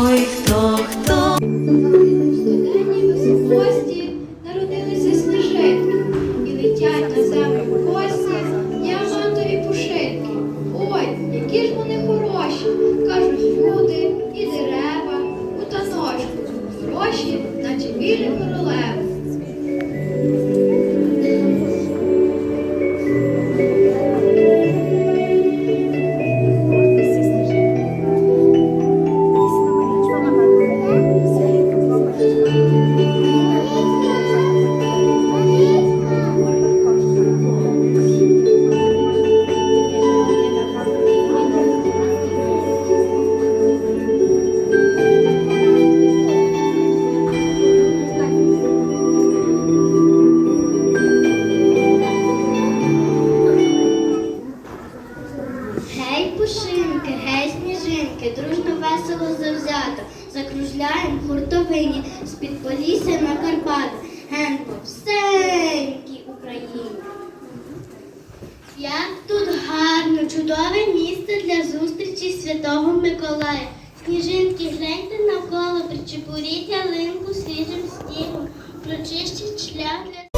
хто В студенній високості народилися сніжинки і летять на землю кості діамантові пушинки. Ой, які ж вони хороші, з-під на Карпати, ген по всенькій Україні. Як тут гарно, чудове місце для зустрічі Святого Миколая. Сніжинки, гляньте навколо, причепуріть ялинку свіжим снігом, прочищить шлях для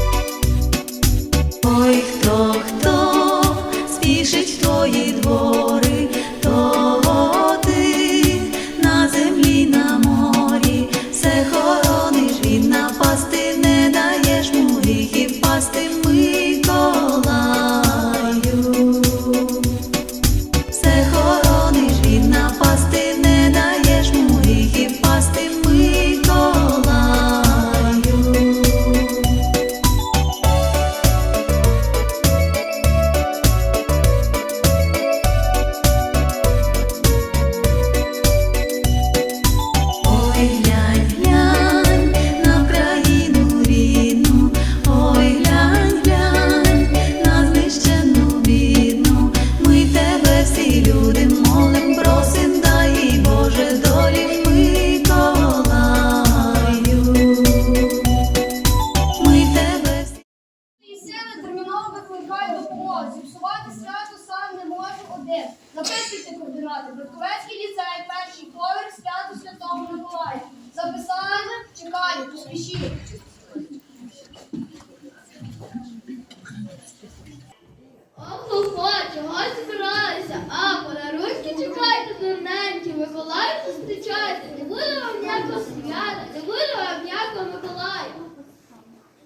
Поспішіть. Ого, чого збиралися? А, подарунки чекайте, дурненькі, Миколая зустрічайте. Не буде вам ніякого свята, не буде вам ніякого Миколая.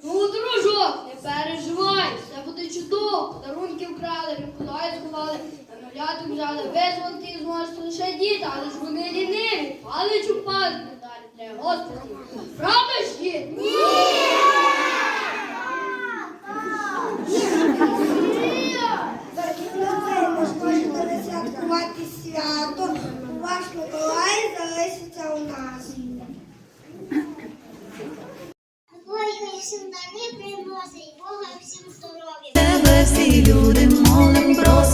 Ну, дружок, не переживай, все буде чудово. Подарунки вкрали, Миколая сховали, на нуляток взяли, визволити зможете лише діти, але ж вони ліниві, палич у палич не далі для Господи. Миколай залишиться у нас. Бога всім приносить, Бога всім здоров'я. Тебе всі люди молим просто.